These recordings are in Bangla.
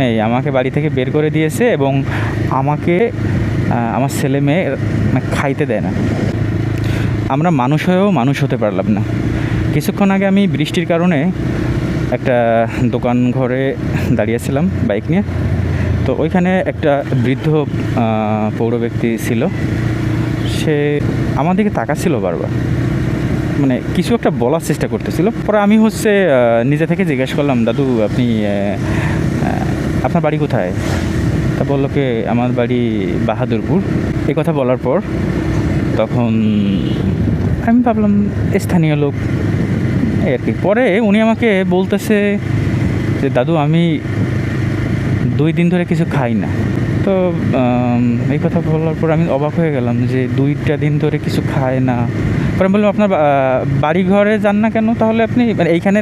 নেই, আমাকে বাড়ি থেকে বের করে দিয়েছে এবং আমাকে আমার ছেলে মেয়ে মানে খাইতে দেয় না। আমরা মানুষ হয়েও মানুষ হতে পারলাম না। কিছুক্ষণ আগে আমি বৃষ্টির কারণে একটা দোকান ঘরে দাঁড়িয়েছিলাম বাইক নিয়ে। তো ওইখানে একটা বৃদ্ধ পৌর ব্যক্তি ছিল। সে আমার দিকে তাকাচ্ছিল বারবার। মানে কিছু একটা বলার চেষ্টা করতেছিল। পরে আমি হচ্ছে নিজে থেকে জিজ্ঞেস করলাম, দাদু, আপনি আপনার বাড়ি কোথায়? তা বলল কি, আমার বাড়ি বাহাদুরপুর। এই কথা বলার পর তখন আমি ভাবলাম, স্থানীয় লোক। আর কি। পরে উনি আমাকে বলতেছে যে, দাদু, আমি দুই দিন ধরে কিছু খাই না। তো এই কথা বলার পর আমি অবাক হয়ে গেলাম যে, দুইটা দিন ধরে কিছু খায় না। পরে বললাম, আপনার বাড়ি ঘরে যান না কেন? তাহলে আপনি মানে এইখানে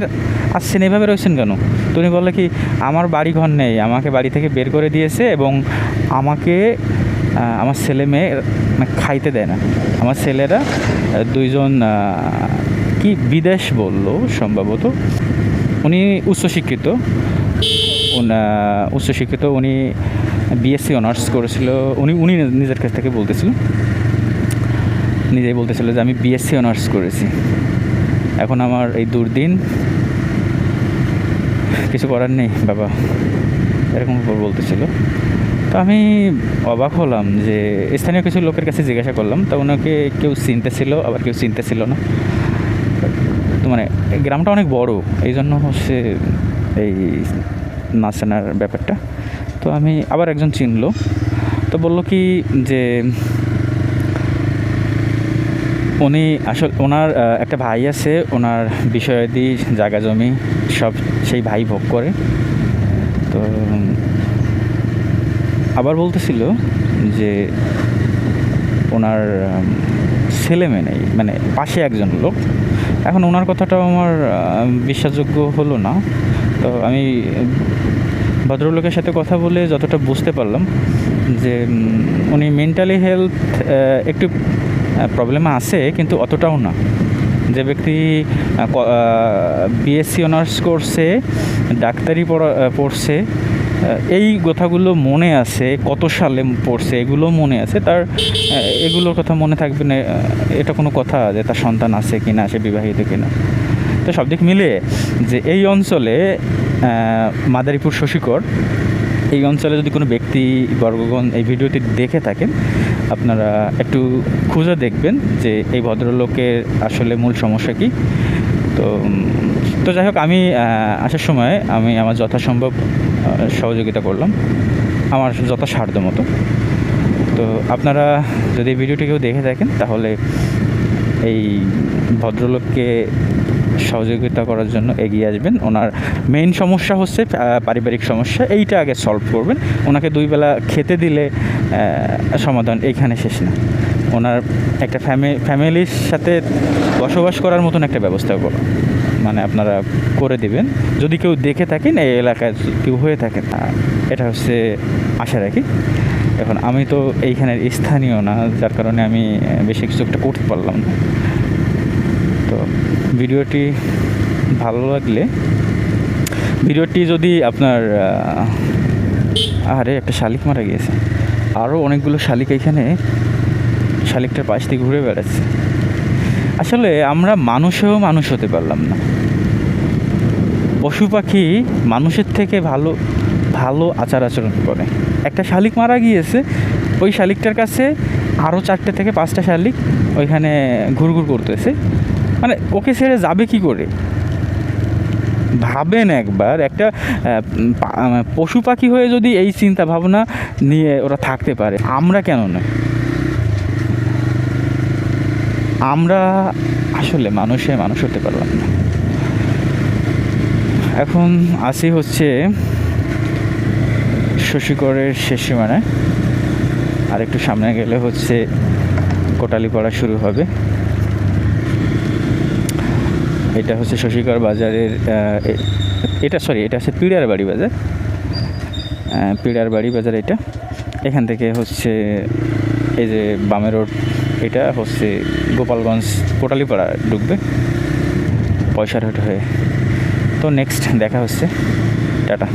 আসছেন, এইভাবে রয়েছেন কেন? তো উনি বললে কি, আমার বাড়ি ঘর নেই, আমাকে বাড়ি থেকে বের করে দিয়েছে এবং আমাকে আমার ছেলে মেয়ে মানে খাইতে দেয় না। আমার ছেলেরা দুইজন কি বিদেশ বলল সম্ভবত? উনি উচ্চশিক্ষিত। উচ্চশিক্ষিত, উনি বিএসসি অনার্স করেছিল, উনি উনি নিজের কাছ থেকে বলতেছিল। নিজেই বলতেছিল যে আমি বিএসসি অনার্স করেছি। এখন আমার এই দুর্দিন, কিছু করার নেই, বাবা। এরকম বলতেছিল। তো আমি অবাক হলাম যে স্থানীয় কিছু লোকের কাছে জিজ্ঞাসা করলাম, তা ওনাকে কেউ চিনতে ছিল, আবার কেউ চিনতে ছিল না। তো মানে গ্রামটা অনেক বড় এই জন্য হচ্ছে এই নাচানার ব্যাপারটা। তো আমি আবার একজন চিনলো। তো বলল কি যে উনি আসলে, ওনার একটা ভাই আছে, ওনার বিষয়াদি জায়গা জমি সব সেই ভাই ভোগ করে। তো আবার বলতেছিল যে ওনার ছেলে মেয়ে নেই মানে পাশে একজন লোক। এখন ওনার কথাটাও আমার বিশ্বাসযোগ্য হলো না। তো আমি ভদ্রলোকের সাথে কথা বলে যতটা বুঝতে পারলাম যে উনি মেন্টালি হেলথ একটু প্রবলেম আছে, কিন্তু অতটাও না। যে ব্যক্তি বিএসসি অনার্স করছে ডাক্তারি পড়া পড়ছে এই কথাগুলো মনে আছে, কত সালে পড়ছে, এগুলো মনে আছে, তার এগুলোর কথা মনে থাকবে না এটা কোনো কথা যে তার সন্তান আছে কি না সে বিবাহিত কি না তো সব দিক মিলে যে এই অঞ্চলে মাদারীপুর শশীকর, এই অঞ্চলে যদি কোনো ব্যক্তি, বর্গগণ এই ভিডিওটি দেখে থাকেন আপনারা একটু খুঁজে দেখবেন যে এই ভদ্রলোকের আসলে মূল সমস্যা কী। তো তো যাই হোক, আমি আসার সময় আমি আমার যথাসম্ভব সহযোগিতা করলাম। আমার যথা যথাসাধ্য মতো। তো আপনারা যদি ভিডিওটি কেউ দেখে থাকেন, তাহলে এই ভদ্রলোককে সহযোগিতা করার জন্য এগিয়ে আসবেন। ওনার মেইন সমস্যা হচ্ছে পারিবারিক সমস্যা। এইটা আগে সলভ করবেন। ওনাকে দুই বেলা খেতে দিলে সমাধান এইখানে শেষ না। ওনার একটা ফ্যামিলি ফ্যামিলির সাথে বসবাস করার মতন একটা ব্যবস্থা করো মানে আপনারা করে দিবেন। যদি কেউ দেখে থাকেন, এই এলাকায় কেউ হয়ে থাকেন এটা হচ্ছে আশা রাখি। এখন আমি তো এইখানের স্থানীয় না, যার কারণে আমি বেশি কিছু একটা করতে পারলাম না। তো ভিডিওটি ভালো লাগলে, ভিডিওটি যদি আপনার আরে একটা শালিক মারা গিয়েছে। আরও অনেকগুলো শালিক এখানে, শালিকটার পাশ থেকে ঘুরে বেড়াচ্ছে। আসলে আমরা মানুষেও মানুষ হতে পারলাম না। পশু পাখি মানুষের থেকে ভালো ভালো আচার আচরণ করে। একটা শালিক মারা গিয়েছে, ওই শালিকটার কাছে আরও চারটে থেকে পাঁচটা শালিক ওইখানে ঘুরঘুর করতেছে। মানে ওকে ছেড়ে যাবে কি করে? ভাবেন একবার একটা আহ, পশু পাখি হয়ে যদি এই চিন্তা ভাবনা নিয়ে ওরা থাকতে পারে আমরা কেন নয়? আমরা আসলে মানুষে মানুষ হতে পারলাম না। এখন আসি হচ্ছে শশীকরের শেষ সীমানায়। আর একটু সামনে গেলে হচ্ছে কোটালি পড়া শুরু হবে। এটা হচ্ছে শশীকর বাজারের এটা সরি এটা হচ্ছে পিড়ার বাড়ি বাজার। পিড়ার বাড়ি বাজার এটা। এখান থেকে হচ্ছে এই যে বামে রোড, এটা হচ্ছে গোপালগঞ্জ কোটালিপাড়া ঢুকবে পয়সার হাট হয়ে। তো নেক্সট দেখা হচ্ছে। টাটা।